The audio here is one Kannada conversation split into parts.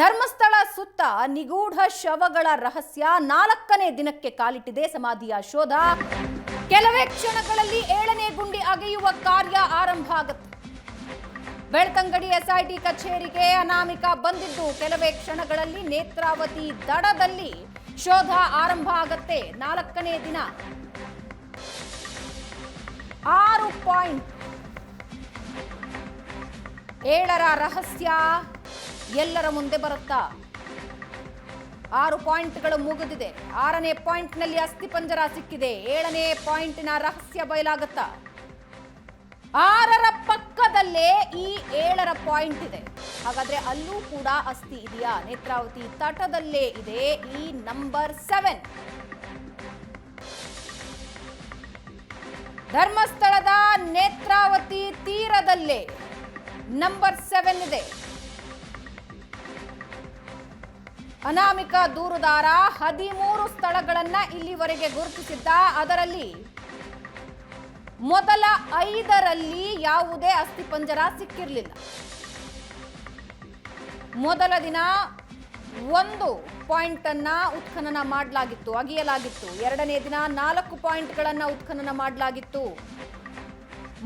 ಧರ್ಮಸ್ಥಳ ಸುತ್ತ ನಿಗೂಢ ಶವಗಳ ರಹಸ್ಯ ನಾಲ್ಕನೇ ದಿನಕ್ಕೆ ಕಾಲಿಟ್ಟಿದೆ ಸಮಾಧಿಯ ಶೋಧ. ಕೆಲವೇ ಕ್ಷಣಗಳಲ್ಲಿ ಏಳನೇ ಗುಂಡಿ ಅಗೆಯುವ ಕಾರ್ಯ ಆರಂಭ ಆಗುತ್ತೆ. ಬೆಳ್ತಂಗಡಿ ಎಸ್ಐಟಿ ಕಚೇರಿಗೆ ಅನಾಮಿಕ ಬಂದಿದ್ದು. ಕೆಲವೇ ಕ್ಷಣಗಳಲ್ಲಿ ನೇತ್ರಾವತಿ ದಡದಲ್ಲಿ ಶೋಧ ಆರಂಭ ಆಗತ್ತೆ ನಾಲ್ಕನೇ ದಿನ. ಆರು ಪಾಯಿಂಟ್ ಏಳರ ರಹಸ್ಯ. ಎಲ್ಲರ ಮುಂದೆ ಬರುತ್ತಾ? ಆರು ಪಾಯಿಂಟ್ಗಳು ಮುಗಿದಿದೆ. ಆರನೇ ಪಾಯಿಂಟ್ನಲ್ಲಿ ಅಸ್ಥಿಪಂಜರ ಸಿಕ್ಕಿದೆ. ಏಳನೇ ಪಾಯಿಂಟಿನ ರಹಸ್ಯ ಬಯಲಾಗುತ್ತಾ? ಆರರ ಪಕ್ಕದಲ್ಲೇ ಈ ಏಳರ ಪಾಯಿಂಟ್ ಇದೆ. ಹಾಗಾದ್ರೆ ಅಲ್ಲೂ ಕೂಡ ಅಸ್ಥಿ ಇದೆಯಾ? ನೇತ್ರಾವತಿ ತಟದಲ್ಲೇ ಇದೆ ಈ ನಂಬರ್ ಸೆವೆನ್ ಧರ್ಮಸ್ಥಳದ ನೇತ್ರಾವತಿ ತೀರದಲ್ಲೇ ನಂಬರ್ ಸೆವೆನ್ ಇದೆ. ಅನಾಮಿಕ ದೂರುದಾರ ಹದಿಮೂರು ಸ್ಥಳಗಳನ್ನ ಇಲ್ಲಿವರೆಗೆ ಗುರುತಿಸಿದ್ದ. ಅದರಲ್ಲಿ ಮೊದಲ ಐದರಲ್ಲಿ ಯಾವುದೇ ಅಸ್ಥಿಪಂಜರ ಸಿಕ್ಕಿರಲಿಲ್ಲ. ಮೊದಲ ದಿನ ಒಂದು ಪಾಯಿಂಟ್ ಅನ್ನ ಉತ್ಖನನ ಮಾಡಲಾಗಿತ್ತು, ಅಗಿಯಲಾಗಿತ್ತು. ಎರಡನೇ ದಿನ ನಾಲ್ಕು ಪಾಯಿಂಟ್ಗಳನ್ನ ಉತ್ಖನನ ಮಾಡಲಾಗಿತ್ತು.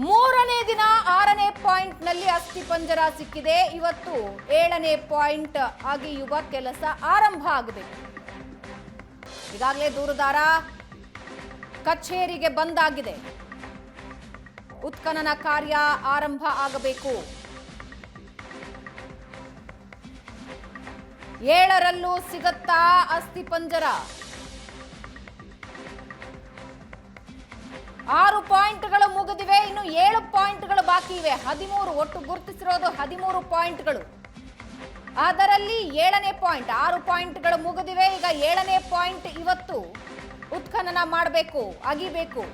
ಮೂರನೇ ದಿನ ಆರನೇ ಪಾಯಿಂಟ್ನಲ್ಲಿ ಅಸ್ಥಿಪಂಜರ ಸಿಕ್ಕಿದೆ. ಇವತ್ತು ಏಳನೇ ಪಾಯಿಂಟ್ ಆಗಿ ಯುವ ಕೆಲಸ ಆರಂಭ ಆಗಬೇಕು ಈಗಾಗಲೇ ದೂರುದಾರ ಕಚೇರಿಗೆ ಬಂದಾಗಿದೆ. ಉತ್ಖನನ ಕಾರ್ಯ ಆರಂಭ ಆಗಬೇಕು. ಏಳರಲ್ಲೂ ಸಿಗತ್ತಾ ಅಸ್ಥಿಪಂಜರ ಆರು ಪಾಯಿಂಟ್ಗಳು ಮುಗಿದಿವೆ, ಇನ್ನು ಏಳು ಪಾಯಿಂಟ್ಗಳು ಬಾಕಿ ಇವೆ. ಹದಿಮೂರು ಒಟ್ಟು ಗುರುತಿಸಿರೋದು ಹದಿಮೂರು ಪಾಯಿಂಟ್ಗಳು. ಅದರಲ್ಲಿ ಏಳನೇ ಪಾಯಿಂಟ್, ಆರು ಪಾಯಿಂಟ್ಗಳು ಮುಗಿದಿವೆ, ಈಗ ಏಳನೇ ಪಾಯಿಂಟ್ ಇವತ್ತು ಉತ್ಖನನ ಮಾಡಬೇಕು, ಅಗಿಬೇಕು.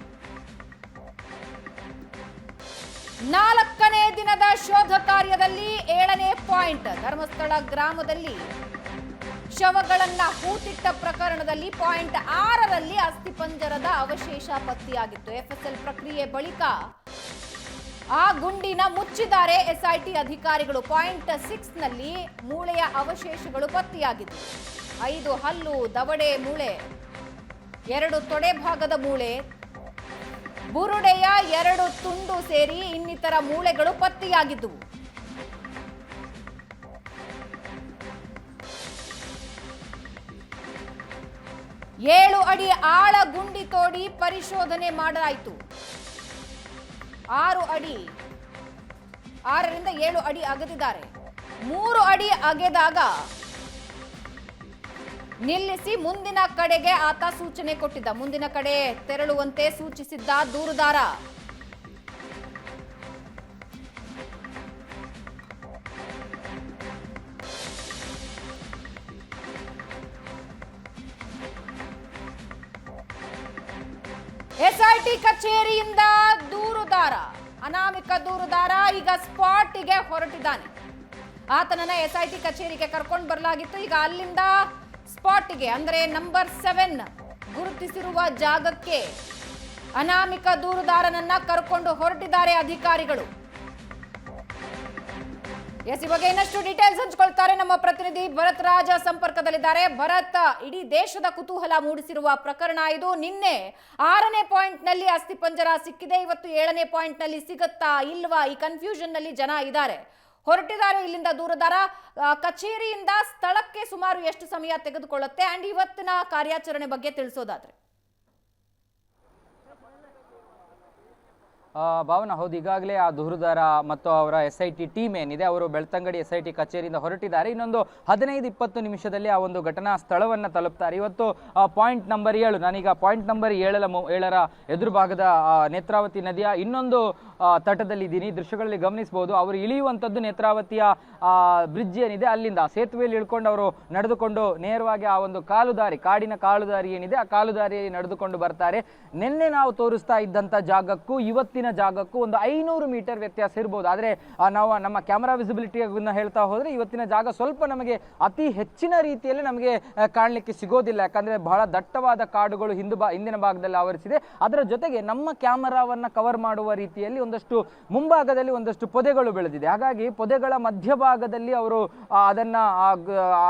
ನಾಲ್ಕನೇ ದಿನದ ಶೋಧ ಕಾರ್ಯದಲ್ಲಿ ಏಳನೇ ಪಾಯಿಂಟ್, ಧರ್ಮಸ್ಥಳ ಗ್ರಾಮದಲ್ಲಿ ಶವಗಳನ್ನ ಹೂತಿಟ್ಟ ಪ್ರಕರಣದಲ್ಲಿ ಪಾಯಿಂಟ್ ಆರರಲ್ಲಿ ಅಸ್ಥಿಪಂಜರದ ಅವಶೇಷ ಪತ್ತೆಯಾಗಿತ್ತು. ಎಫ್ಎಸ್ಎಲ್ ಪ್ರಕ್ರಿಯೆ ಬಳಿಕ ಆ ಗುಂಡಿನ ಮುಚ್ಚಿದ್ದಾರೆ ಎಸ್ಐಟಿ ಅಧಿಕಾರಿಗಳು. ಪಾಯಿಂಟ್ ಸಿಕ್ಸ್ನಲ್ಲಿ ಮೂಳೆಯ ಅವಶೇಷಗಳು ಪತ್ತೆಯಾಗಿತ್ತು ಐದು ಹಲ್ಲು, ದವಡೆ ಮೂಳೆ, ಎರಡು ತೊಡೆ ಭಾಗದ ಮೂಳೆ, ಬುರುಡೆಯ ಎರಡು ತುಂಡು ಸೇರಿ ಇನ್ನಿತರ ಮೂಳೆಗಳು ಪತ್ತೆಯಾಗಿದ್ದವು. ಏಳು ಅಡಿ ಆಳ ಗುಂಡಿ ತೋಡಿ ಪರಿಶೋಧನೆ ಮಾಡಲಾಯಿತು. ಆರು ಅಡಿ, ಆರರಿಂದ ಏಳು ಅಡಿ ಅಗೆದಿದ್ದಾರೆ. ಮೂರು ಅಡಿ ಅಗೆದಾಗ ನಿಲ್ಲಿಸಿ ಮುಂದಿನ ಕಡೆಗೆ ಆತ ಸೂಚನೆ ಕೊಟ್ಟಿದ್ದ. ಮುಂದಿನ ಕಡೆ ತೆರಳುವಂತೆ ಸೂಚಿಸಿದ್ದ ದೂರುದಾರ. ಎಸ್ಐಟಿ ಕಚೇರಿಯಿಂದ ದೂರುದಾರ, ಅನಾಮಿಕ ದೂರುದಾರ ಈಗ ಸ್ಪಾಟಿಗೆ ಹೊರಟಿದ್ದಾನೆ. ಆತನನ್ನ ಎಸ್ಐಟಿ ಕಚೇರಿಗೆ ಕರ್ಕೊಂಡು ಬರಲಾಗಿತ್ತು. ಈಗ ಅಲ್ಲಿಂದ ಸ್ಪಾಟಿಗೆ, ಅಂದ್ರೆ ನಂಬರ್ ಸೆವೆನ್ ಗುರುತಿಸಿರುವ ಜಾಗಕ್ಕೆ ಅನಾಮಿಕ ದೂರುದಾರನನ್ನ ಕರ್ಕೊಂಡು ಹೊರಟಿದ್ದಾರೆ ಅಧಿಕಾರಿಗಳು. ಎಸ್ ಈ ಬಗ್ಗೆ ಇನ್ನಷ್ಟು ಡೀಟೇಲ್ಸ್ ಹಂಚ್ಕೊಳ್ತಾರೆ ನಮ್ಮ ಪ್ರತಿನಿಧಿ ಭರತ್ ರಾಜ ಸಂಪರ್ಕದಲ್ಲಿದ್ದಾರೆ. ಭರತ್, ಇಡೀ ದೇಶದ ಕುತೂಹಲ ಮೂಡಿಸಿರುವ ಪ್ರಕರಣ ಇದು. ನಿನ್ನೆ ಆರನೇ ಪಾಯಿಂಟ್ನಲ್ಲಿ ಅಸ್ಥಿಪಂಜರ ಸಿಕ್ಕಿದೆ. ಇವತ್ತು ಏಳನೇ ಪಾಯಿಂಟ್ನಲ್ಲಿ ಸಿಗತ್ತಾ ಇಲ್ವಾ? ಈ ಕನ್ಫ್ಯೂಷನ್ನಲ್ಲಿ ಜನ ಇದ್ದಾರೆ. ಹೊರಟಿದ್ದಾರೆ ಇಲ್ಲಿಂದ ದೂರದಾರ. ಕಚೇರಿಯಿಂದ ಸ್ಥಳಕ್ಕೆ ಸುಮಾರು ಎಷ್ಟು ಸಮಯ ತೆಗೆದುಕೊಳ್ಳುತ್ತೆ? ಅಂಡ್ ಇವತ್ತಿನ ಕಾರ್ಯಾಚರಣೆ ಬಗ್ಗೆ ತಿಳಿಸೋದಾದ್ರೆ ಆ, ಭಾವನಾ, ಹೌದು, ಈಗಾಗಲೇ ಆ ದೂರದಾರ ಮತ್ತು ಅವರ ಎಸ್ ಐ ಟಿ ಟೀಮ್ ಏನಿದೆ, ಅವರು ಬೆಳ್ತಂಗಡಿ ಎಸ್ ಐ ಟಿ ಕಚೇರಿಯಿಂದ ಹೊರಟಿದ್ದಾರೆ. ಇನ್ನೊಂದು ಹದಿನೈದು ಇಪ್ಪತ್ತು ನಿಮಿಷದಲ್ಲಿ ಆ ಒಂದು ಘಟನಾ ಸ್ಥಳವನ್ನು ತಲುಪ್ತಾರೆ. ಇವತ್ತು ಪಾಯಿಂಟ್ ನಂಬರ್ ಏಳು, ನಾನೀಗ ಪಾಯಿಂಟ್ ನಂಬರ್ ಏಳರ ಏಳರ ಎದುರು ಭಾಗದ ನೇತ್ರಾವತಿ ನದಿಯ ಇನ್ನೊಂದು ತಟದಲ್ಲಿ ಇದ್ದೀನಿ ದೃಶ್ಯಗಳಲ್ಲಿ ಗಮನಿಸಬಹುದು, ಅವರು ಇಳಿಯುವಂಥದ್ದು ನೇತ್ರಾವತಿಯ ಬ್ರಿಡ್ಜ್ ಏನಿದೆ, ಅಲ್ಲಿಂದ ಸೇತುವೆಯಲ್ಲಿ ಇಳ್ಕೊಂಡು ಅವರು ನಡೆದುಕೊಂಡು ನೇರವಾಗಿ ಆ ಒಂದು ಕಾಲುದಾರಿ, ಕಾಡಿನ ಕಾಲುದಾರಿ ಏನಿದೆ, ಆ ಕಾಲುದಾರಿಯಲ್ಲಿ ನಡೆದುಕೊಂಡು ಬರ್ತಾರೆ. ನಿನ್ನೆ ನಾವು ತೋರಿಸ್ತಾ ಇದ್ದಂಥ ಜಾಗಕ್ಕೂ ಇವತ್ತಿನ ಇವತ್ತಿನ ಜಾಗಕ್ಕೂ ಒಂದು ಐನೂರು ಮೀಟರ್ ವ್ಯತ್ಯಾಸ ಇರ್ಬೋದು. ಆದರೆ ನಾವು ನಮ್ಮ ಕ್ಯಾಮರಾ ವಿಸಿಬಿಲಿಟಿಯನ್ನು ಹೇಳ್ತಾ ಹೋದರೆ ಇವತ್ತಿನ ಜಾಗ ಸ್ವಲ್ಪ ನಮಗೆ ಅತಿ ಹೆಚ್ಚಿನ ರೀತಿಯಲ್ಲಿ ನಮಗೆ ಕಾಣಲಿಕ್ಕೆ ಸಿಗೋದಿಲ್ಲ. ಯಾಕಂದರೆ ಬಹಳ ದಟ್ಟವಾದ ಕಾಡುಗಳು ಹಿಂದು ಬಾ, ಹಿಂದಿನ ಭಾಗದಲ್ಲಿ ಆವರಿಸಿದೆ. ಅದರ ಜೊತೆಗೆ ನಮ್ಮ ಕ್ಯಾಮರಾವನ್ನು ಕವರ್ ಮಾಡುವ ರೀತಿಯಲ್ಲಿ ಒಂದಷ್ಟು ಮುಂಭಾಗದಲ್ಲಿ ಒಂದಷ್ಟು ಪೊದೆಗಳು ಬೆಳೆದಿದೆ. ಹಾಗಾಗಿ ಪೊದೆಗಳ ಮಧ್ಯಭಾಗದಲ್ಲಿ ಅವರು ಅದನ್ನು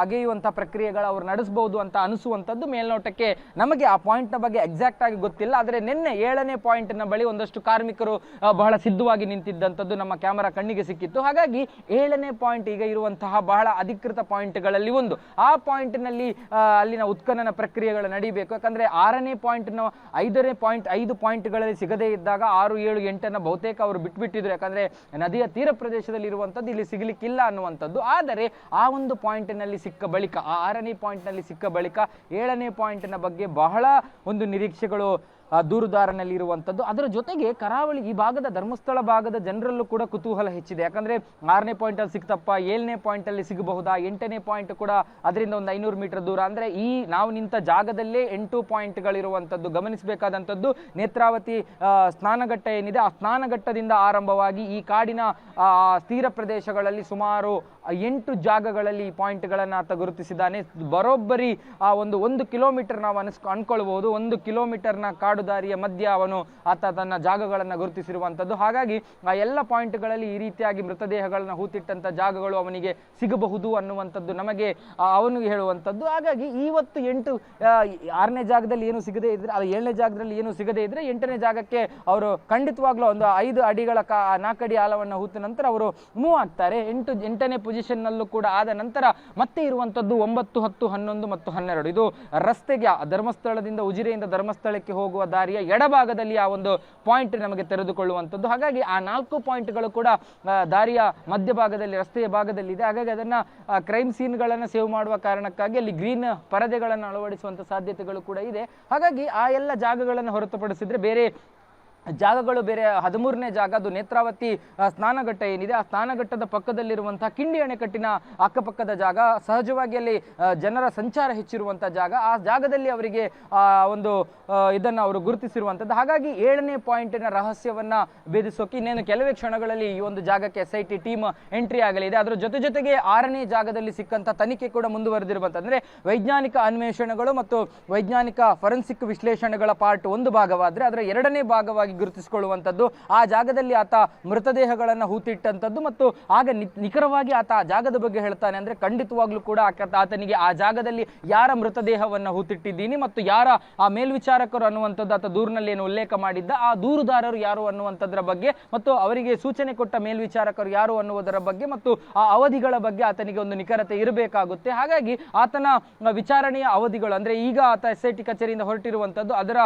ಅಗೆಯುವಂಥ ಪ್ರಕ್ರಿಯೆಗಳು ಅವರು ನಡೆಸಬಹುದು ಅಂತ ಅನಿಸುವಂಥದ್ದು ಮೇಲ್ನೋಟಕ್ಕೆ ನಮಗೆ ಆ ಪಾಯಿಂಟ್ನ ಬಗ್ಗೆ ಎಕ್ಸಾಕ್ಟ್ ಆಗಿ ಗೊತ್ತಿಲ್ಲ. ಆದರೆ ನಿನ್ನೆ ಏಳನೇ ಪಾಯಿಂಟ್ನ ಬಳಿ ಒಂದಷ್ಟು ಕಾರ್ಮಿಕರು ಆ, ಬಹಳ ಸಿದ್ಧವಾಗಿ ನಿಂತಿದ್ದಂಥದ್ದು ನಮ್ಮ ಕ್ಯಾಮರಾ ಕಣ್ಣಿಗೆ ಸಿಕ್ಕಿತ್ತು. ಹಾಗಾಗಿ ಏಳನೇ ಪಾಯಿಂಟ್ ಈಗ ಇರುವಂತಹ ಬಹಳ ಅಧಿಕೃತ ಪಾಯಿಂಟ್ಗಳಲ್ಲಿ ಒಂದು. ಆ ಪಾಯಿಂಟ್ನಲ್ಲಿ ಅಲ್ಲಿನ ಉತ್ಖನನ ಪ್ರಕ್ರಿಯೆಗಳು ನಡೀಬೇಕು. ಯಾಕಂದ್ರೆ ಆರನೇ ಪಾಯಿಂಟ್ನ ಐದನೇ ಪಾಯಿಂಟ್ ಐದು ಪಾಯಿಂಟ್ಗಳಲ್ಲಿ ಸಿಗದೇ ಇದ್ದಾಗ ಆರು ಏಳು ಎಂಟನ್ನು ಬಹುತೇಕ ಅವರು ಬಿಟ್ಬಿಟ್ಟಿದ್ರು. ಯಾಕಂದ್ರೆ ನದಿಯ ತೀರ ಪ್ರದೇಶದಲ್ಲಿ ಇರುವಂಥದ್ದು ಇಲ್ಲಿ ಸಿಗಲಿಕ್ಕಿಲ್ಲ ಅನ್ನುವಂಥದ್ದು. ಆದರೆ ಆ ಒಂದು ಪಾಯಿಂಟ್ನಲ್ಲಿ ಸಿಕ್ಕ ಬಳಿಕ ಆ ಆರನೇ ಪಾಯಿಂಟ್ನಲ್ಲಿ ಸಿಕ್ಕ ಬಳಿಕ ಏಳನೇ ಪಾಯಿಂಟ್ನ ಬಗ್ಗೆ ಬಹಳ ಒಂದು ನಿರೀಕ್ಷೆಗಳು ಆ, ದೂರುದಾರನಲ್ಲಿ ಇರುವಂಥದ್ದು ಅದರ ಜೊತೆಗೆ ಕರಾವಳಿ ಈ ಭಾಗದ ಧರ್ಮಸ್ಥಳ ಭಾಗದ ಜನರಲ್ಲೂ ಕೂಡ ಕುತೂಹಲ ಹೆಚ್ಚಿದೆ. ಯಾಕಂದ್ರೆ ಆರನೇ ಪಾಯಿಂಟ್ ಅಲ್ಲಿ ಸಿಕ್ತಪ್ಪ ಏಳನೇ ಪಾಯಿಂಟ್ ಅಲ್ಲಿ ಸಿಗಬಹುದಾ ಎಂಟನೇ ಪಾಯಿಂಟ್ ಕೂಡ ಅದರಿಂದ ಒಂದು ಐನೂರು ಮೀಟರ್ ದೂರ. ಅಂದ್ರೆ ಈ ನಾವು ನಿಂತ ಜಾಗದಲ್ಲೇ ಎಂಟು ಪಾಯಿಂಟ್ಗಳಿರುವಂಥದ್ದು ಗಮನಿಸಬೇಕಾದಂಥದ್ದು ನೇತ್ರಾವತಿ ಸ್ನಾನಘಟ್ಟ ಏನಿದೆ ಆ ಸ್ನಾನಘಟ್ಟದಿಂದ ಆರಂಭವಾಗಿ ಈ ಕಾಡಿನ ತೀರ ಪ್ರದೇಶಗಳಲ್ಲಿ ಸುಮಾರು ಎಂಟು ಜಾಗಗಳಲ್ಲಿ ಈ ಪಾಯಿಂಟ್ಗಳನ್ನು ಆತ ಗುರುತಿಸಿದ್ದಾನೆ ಬರೋಬ್ಬರಿ ಆ ಒಂದು ಒಂದು ಕಿಲೋಮೀಟರ್ ನಾವು ಅನಿಸ್ ಅನ್ಕೊಳ್ಬಹುದು. ಒಂದು ಕಿಲೋಮೀಟರ್ನ ಕಾಡು ದಾರಿಯ ಮಧ್ಯ ಅವನು ಆತ ತನ್ನ ಜಾಗಗಳನ್ನು ಗುರುತಿಸಿರುವಂಥದ್ದು ಹಾಗಾಗಿ ಆ ಎಲ್ಲ ಪಾಯಿಂಟ್ಗಳಲ್ಲಿ ಈ ರೀತಿಯಾಗಿ ಮೃತದೇಹಗಳನ್ನು ಹೂತಿಟ್ಟಂಥ ಜಾಗಗಳು ಅವನಿಗೆ ಸಿಗಬಹುದು ಅನ್ನುವಂಥದ್ದು ನಮಗೆ ಅವನು ಹೇಳುವಂಥದ್ದು. ಹಾಗಾಗಿ ಇವತ್ತು ಎಂಟು ಆರನೇ ಜಾಗದಲ್ಲಿ ಏನು ಸಿಗದೇ ಇದ್ರೆ ಅದು ಏಳನೇ ಜಾಗದಲ್ಲಿ ಏನು ಸಿಗದೇ ಇದ್ರೆ ಎಂಟನೇ ಜಾಗಕ್ಕೆ ಅವರು ಖಂಡಿತವಾಗ್ಲೂ ಒಂದು ಐದು ಅಡಿಗಳ ಕಾ ನಾಲ್ಕಡಿ ಆಲವನ್ನು ಹೂತ ನಂತರ ಅವರು ಮೂವ್ ಆಗ್ತಾರೆ. ಎಂಟು, ಎಂಟನೇ ಪೊಸಿಷನ್ನಲ್ಲೂ ಕೂಡ ಆದ ನಂತರ ಮತ್ತೆ ಇರುವಂಥದ್ದು ಒಂಬತ್ತು, ಹತ್ತು, ಹನ್ನೊಂದು ಮತ್ತು ಹನ್ನೆರಡು. ಇದು ರಸ್ತೆಗೆ ಧರ್ಮಸ್ಥಳದಿಂದ ಉಜಿರೆಯಿಂದ ಧರ್ಮಸ್ಥಳಕ್ಕೆ ಹೋಗುವ ದಾರಿಯ ಎಡಭಾಗದಲ್ಲಿ ಆ ಒಂದು ಪಾಯಿಂಟ್ ನಮಗೆ ತೆರೆದುಕೊಳ್ಳುವಂಥದ್ದು. ಹಾಗಾಗಿ ಆ ನಾಲ್ಕು ಪಾಯಿಂಟ್ಗಳು ಕೂಡ ದಾರಿಯ ಮಧ್ಯಭಾಗದಲ್ಲಿ, ರಸ್ತೆಯ ಭಾಗದಲ್ಲಿ ಇದೆ ಹಾಗಾಗಿ ಅದನ್ನ ಕ್ರೈಮ್ ಸೀನ್ಗಳನ್ನು ಸೇವ್ ಮಾಡುವ ಕಾರಣಕ್ಕಾಗಿ ಅಲ್ಲಿ ಗ್ರೀನ್ ಪರದೆಗಳನ್ನು ಅಳವಡಿಸುವಂಥ ಸಾಧ್ಯತೆಗಳು ಕೂಡ ಇದೆ. ಹಾಗಾಗಿ ಆ ಎಲ್ಲ ಜಾಗಗಳನ್ನು ಹೊರತುಪಡಿಸಿದ್ರೆ ಬೇರೆ ಜಾಗಗಳು ಬೇರೆ, ಹದಿಮೂರನೇ ಜಾಗ, ಅದು ನೇತ್ರಾವತಿ ಸ್ನಾನಘಟ್ಟ ಏನಿದೆ, ಆ ಸ್ನಾನಘಟ್ಟದ ಪಕ್ಕದಲ್ಲಿರುವಂಥ ಕಿಂಡಿ ಅಣೆಕಟ್ಟಿನ ಅಕ್ಕಪಕ್ಕದ ಜಾಗ, ಸಹಜವಾಗಿ ಅಲ್ಲಿ ಜನರ ಸಂಚಾರ ಹೆಚ್ಚಿರುವಂಥ ಜಾಗ, ಆ ಜಾಗದಲ್ಲಿ ಅವರಿಗೆ ಒಂದು ಇದನ್ನು ಅವರು ಗುರುತಿಸಿರುವಂಥದ್ದು ಹಾಗಾಗಿ ಏಳನೇ ಪಾಯಿಂಟಿನ ರಹಸ್ಯವನ್ನ ಭೇದಿಸೋಕೆ ಇನ್ನೇನು ಕೆಲವೇ ಕ್ಷಣಗಳಲ್ಲಿ ಈ ಒಂದು ಜಾಗಕ್ಕೆ S I T team entry ಆಗಲಿದೆ. ಅದರ ಜೊತೆ ಜೊತೆಗೆ ಆರನೇ ಜಾಗದಲ್ಲಿ ಸಿಕ್ಕಂತ ತನಿಖೆ ಕೂಡ ಮುಂದುವರೆದಿರುವಂತ ಅಂದ್ರೆ ವೈಜ್ಞಾನಿಕ ಅನ್ವೇಷಣೆಗಳು ಮತ್ತು ವೈಜ್ಞಾನಿಕ ಫೊರೆನ್ಸಿಕ್ ವಿಶ್ಲೇಷಣೆಗಳ ಪಾರ್ಟ್ ಒಂದು ಭಾಗವಾದರೆ, ಅದರ ಎರಡನೇ ಭಾಗವಾಗಿ ಗುರುತಿಸಿಕೊಳ್ಳುವಂಥದ್ದು. ಆ ಜಾಗದಲ್ಲಿ ಆತ ಮೃತದೇಹಗಳನ್ನು ಹೂತಿಟ್ಟಂಥದ್ದು ಮತ್ತು ಆಗ ನಿಖರವಾಗಿ ಆತ ಜಾಗದ ಬಗ್ಗೆ ಹೇಳ್ತಾನೆ ಅಂದ್ರೆ ಖಂಡಿತವಾಗ್ಲೂ ಕೂಡ ಆತನಿಗೆ ಆ ಜಾಗದಲ್ಲಿ ಯಾರ ಮೃತದೇಹವನ್ನು ಹೂತಿಟ್ಟಿದ್ದೀನಿ ಮತ್ತು ಯಾರ ಆ ಮೇಲ್ವಿಚಾರಕರು ಅನ್ನುವಂಥದ್ದು ಆತ ದೂರಿನಲ್ಲಿ ಏನು ಉಲ್ಲೇಖ ಮಾಡಿದ್ದ. ಆ ದೂರುದಾರರು ಯಾರು ಅನ್ನುವಂಥದ್ರ ಬಗ್ಗೆ ಮತ್ತು ಅವರಿಗೆ ಸೂಚನೆ ಕೊಟ್ಟ ಮೇಲ್ವಿಚಾರಕರು ಯಾರು ಅನ್ನುವುದರ ಬಗ್ಗೆ ಮತ್ತು ಆ ಅವಧಿಗಳ ಬಗ್ಗೆ ಆತನಿಗೆ ಒಂದು ನಿಖರತೆ ಇರಬೇಕಾಗುತ್ತೆ. ಹಾಗಾಗಿ ಆತನ ವಿಚಾರಣೆಯ ಅವಧಿಗಳು ಅಂದ್ರೆ ಈಗ ಆತ ಎಸ್ ಐ ಟಿ ಕಚೇರಿಯಿಂದ ಹೊರಟಿರುವಂಥದ್ದು ಅದರ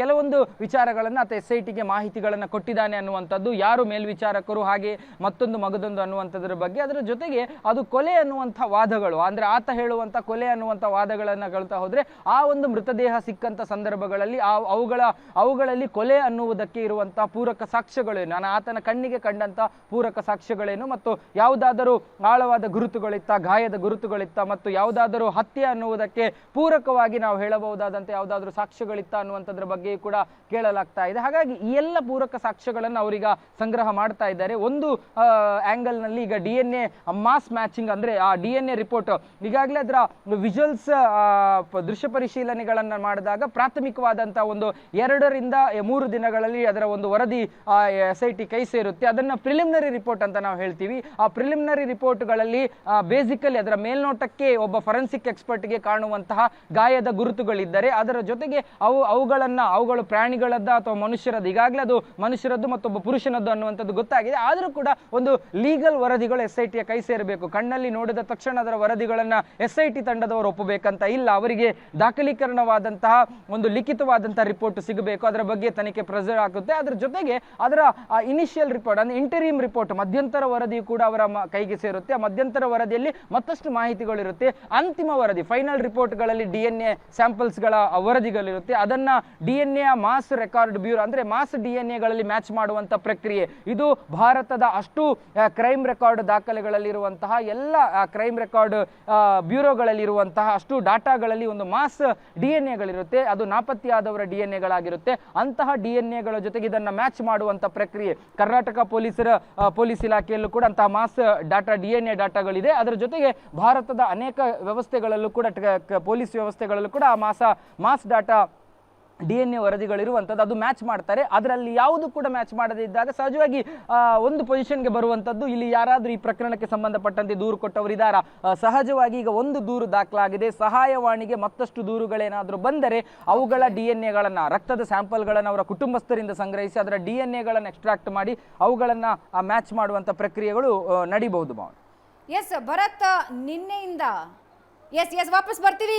ಕೆಲವೊಂದು ವಿಚಾರಗಳನ್ನು ಆತ ಎಸ್ ಐ ಟಿಗೆ ಮಾಹಿತಿಗಳನ್ನು ಕೊಟ್ಟಿದ್ದಾನೆ ಅನ್ನುವಂಥದ್ದು ಯಾರು ಮೇಲ್ವಿಚಾರಕರು ಹಾಗೆ ಮತ್ತೊಂದು ಮಗದೊಂದು ಅನ್ನುವಂಥದ್ರ ಬಗ್ಗೆ. ಅದರ ಜೊತೆಗೆ ಅದು ಕೊಲೆ ಅನ್ನುವಂಥ ವಾದಗಳು, ಅಂದರೆ ಆತ ಹೇಳುವಂಥ ಕೊಲೆ ಅನ್ನುವಂಥ ವಾದಗಳನ್ನು ಕಳ್ತಾ ಹೋದರೆ ಆ ಒಂದು ಮೃತದೇಹ ಸಿಕ್ಕಂಥ ಸಂದರ್ಭಗಳಲ್ಲಿ ಆ ಅವುಗಳ, ಅವುಗಳಲ್ಲಿ ಕೊಲೆ ಅನ್ನುವುದಕ್ಕೆ ಇರುವಂಥ ಪೂರಕ ಸಾಕ್ಷ್ಯಗಳೇನು? ನಾನು ಆತನ ಕಣ್ಣಿಗೆ ಕಂಡಂಥ ಪೂರಕ ಸಾಕ್ಷ್ಯಗಳೇನು? ಮತ್ತು ಯಾವುದಾದರೂ ಆಳವಾದ ಗುರುತುಗಳಿತ್ತ, ಗಾಯದ ಗುರುತುಗಳಿತ್ತ, ಮತ್ತು ಯಾವುದಾದರೂ ಹತ್ಯೆ ಅನ್ನುವುದಕ್ಕೆ ಪೂರಕವಾಗಿ ನಾವು ಹೇಳಬಹುದಾದಂಥ ಯಾವುದಾದ್ರೂ ಸಾಕ್ಷ್ಯಗಳಿತ್ತ ಅನ್ನುವಂಥದ್ರ ಬಗ್ಗೆಯೂ ಕೂಡ ಕೇಳಲಾಗ್ತಾ ಇದೆ. ಹಾಗಾಗಿ ಈ ಎಲ್ಲ ಪೂರಕ ಸಾಕ್ಷ್ಯಗಳನ್ನು ಅವರೀಗ ಸಂಗ್ರಹ ಮಾಡ್ತಾ ಇದ್ದಾರೆ. ಒಂದು ಆಂಗಲ್ನಲ್ಲಿ ಈಗ D N A mass matching ಅಂದ್ರೆ, ಆ ಡಿ ಎನ್ ಎ ರಿಪೋರ್ಟ್ ಈಗಾಗಲೇ ಅದರ ವಿಜುವಲ್ಸ್ ದೃಶ್ಯ ಪರಿಶೀಲನೆಗಳನ್ನ ಮಾಡಿದಾಗ ಪ್ರಾಥಮಿಕವಾದಂತಹ ಒಂದು ಎರಡರಿಂದ ಮೂರು ದಿನಗಳಲ್ಲಿ ಅದರ ಒಂದು ವರದಿ ಎಸ್ ಐ ಟಿ ಕೈ ಸೇರುತ್ತೆ. ಅದನ್ನ ಪ್ರಿಲಿಮಿನರಿ ರಿಪೋರ್ಟ್ ಅಂತ ನಾವು ಹೇಳ್ತೀವಿ. ಆ ಪ್ರಿಲಿಮಿನರಿ ರಿಪೋರ್ಟ್ಗಳಲ್ಲಿ ಬೇಸಿಕಲಿ ಅದರ ಮೇಲ್ನೋಟಕ್ಕೆ ಒಬ್ಬ ಫೊರೆನ್ಸಿಕ್ ಎಕ್ಸ್ಪರ್ಟ್ಗೆ ಕಾಣುವಂತಹ ಗಾಯದ ಗುರುತುಗಳಿದ್ದರೆ ಅದರ ಜೊತೆಗೆ ಅವು, ಅವುಗಳನ್ನ, ಅವುಗಳು ಪ್ರಾಣಿಗಳದ್ದ ಅಥವಾ ಮನುಷ್ಯರದ್ದು ಈಗಾಗಲೇ ಅದು ಮನುಷ್ಯರದ್ದು ಮತ್ತೊಬ್ಬ ಪುರುಷನದ್ದು ಅನ್ನುವಂಥದ್ದು ಗೊತ್ತಾಗಿದೆ. ಆದರೂ ಕೂಡ ಒಂದು ಲೀಗಲ್ ವರದಿಗಳು ಎಸ್ ಐ ಟಿಯ ಕೈ ಸೇರಬೇಕು. ಕಣ್ಣಲ್ಲಿ ನೋಡಿದ ತಕ್ಷಣ ಅದರ ವರದಿಗಳನ್ನು ಎಸ್ ಐ ಟಿ ತಂಡದವರು ಒಪ್ಪಬೇಕಂತ ಇಲ್ಲ. ಅವರಿಗೆ ದಾಖಲೀಕರಣವಾದಂತಹ ಒಂದು ಲಿಖಿತವಾದಂತಹ ರಿಪೋರ್ಟ್ ಸಿಗಬೇಕು. ಅದರ ಬಗ್ಗೆ ತನಿಖೆ ಪ್ರೆಸರ್ ಆಗುತ್ತೆ ಅದರ ಜೊತೆಗೆ ಅದರ ಇನಿಷಿಯಲ್ ರಿಪೋರ್ಟ್ ಅಂದರೆ ಇಂಟರಿಮ್ ರಿಪೋರ್ಟ್ ಮಧ್ಯಂತರ ವರದಿ ಕೂಡ ಅವರ ಕೈಗೆ ಸೇರುತ್ತೆ. ಮಧ್ಯಂತರ ವರದಿಯಲ್ಲಿ ಮತ್ತಷ್ಟು ಮಾಹಿತಿಗಳಿರುತ್ತೆ. ಅಂತಿಮ ವರದಿ ಫೈನಲ್ ರಿಪೋರ್ಟ್ಗಳಲ್ಲಿ ಡಿ ಎನ್ ಎ ಸ್ಯಾಂಪಲ್ಸ್ಗಳ ವರದಿಗಳಿರುತ್ತೆ. ಅದನ್ನು D N A mass record bureau, ಅಂದ್ರೆ ಮಾಸ್ ಡಿ ಎನ್ ಎಗಳಲ್ಲಿ ಮ್ಯಾಚ್ ಮಾಡುವಂಥ ಪ್ರಕ್ರಿಯೆ. ಇದು ಭಾರತದ ಅಷ್ಟು ಕ್ರೈಮ್ ರೆಕಾರ್ಡ್ ದಾಖಲೆಗಳಲ್ಲಿರುವಂತಹ, ಎಲ್ಲ ಕ್ರೈಮ್ ರೆಕಾರ್ಡ್ ಬ್ಯೂರೋಗಳಲ್ಲಿರುವಂತಹ ಅಷ್ಟು ಡಾಟಾಗಳಲ್ಲಿ ಒಂದು ಮಾಸ್ ಡಿ ಎನ್ ಎಗಳಿರುತ್ತೆ ಅದು ನಾಪತ್ತೆಯಾದವರ ಡಿ ಎನ್ ಎಗಳಾಗಿರುತ್ತೆ ಅಂತಹ ಡಿ ಎನ್ ಎಗಳ ಜೊತೆಗೆ ಇದನ್ನು ಮ್ಯಾಚ್ ಮಾಡುವಂಥ ಪ್ರಕ್ರಿಯೆ. ಕರ್ನಾಟಕ ಪೊಲೀಸರ ಪೊಲೀಸ್ ಇಲಾಖೆಯಲ್ಲೂ ಕೂಡ ಅಂತಹ mass data D N A ಡಾಟಾಗಳಿದೆ. ಅದರ ಜೊತೆಗೆ ಭಾರತದ ಅನೇಕ ವ್ಯವಸ್ಥೆಗಳಲ್ಲೂ ಕೂಡ ಪೊಲೀಸ್ ವ್ಯವಸ್ಥೆಗಳಲ್ಲೂ ಕೂಡ ಆ mass, mass data D N A ವರದಿಗಳಿರುವಂಥದ್ದು ಅದು ಮ್ಯಾಚ್ ಮಾಡ್ತಾರೆ. ಅದರಲ್ಲಿ ಯಾವುದು ಕೂಡ ಮ್ಯಾಚ್ ಮಾಡದೇ ಇದ್ದಾಗ ಸಹಜವಾಗಿ ಒಂದು ಪೊಸಿಷನ್ಗೆ ಬರುವಂಥದ್ದು ಇಲ್ಲಿ ಯಾರಾದರೂ ಈ ಪ್ರಕರಣಕ್ಕೆ ಸಂಬಂಧಪಟ್ಟಂತೆ ದೂರು ಕೊಟ್ಟವರು ಇದ್ದಾರಾ ಸಹಜವಾಗಿ ಈಗ ಒಂದು ದೂರು ದಾಖಲಾಗಿದೆ. ಸಹಾಯವಾಣಿಗೆ ಮತ್ತಷ್ಟು ದೂರುಗಳೇನಾದರೂ ಬಂದರೆ ಅವುಗಳ ಡಿ ಎನ್ ಎಗಳನ್ನು ರಕ್ತದ ಸ್ಯಾಂಪಲ್ಗಳನ್ನು ಅವರ ಕುಟುಂಬಸ್ಥರಿಂದ ಸಂಗ್ರಹಿಸಿ ಅದರ ಡಿ ಎನ್ ಎಗಳನ್ನು ಎಕ್ಸ್ಟ್ರಾಕ್ಟ್ ಮಾಡಿ ಅವುಗಳನ್ನು ಮ್ಯಾಚ್ ಮಾಡುವಂಥ ಪ್ರಕ್ರಿಯೆಗಳು ನಡೀಬಹುದು ಮಾವ ಎಸ್ ಭರತ್, ನಿನ್ನೆಯಿಂದ. ಎಸ್ ಎಸ್ ವಾಪಸ್ ಬರ್ತೀವಿ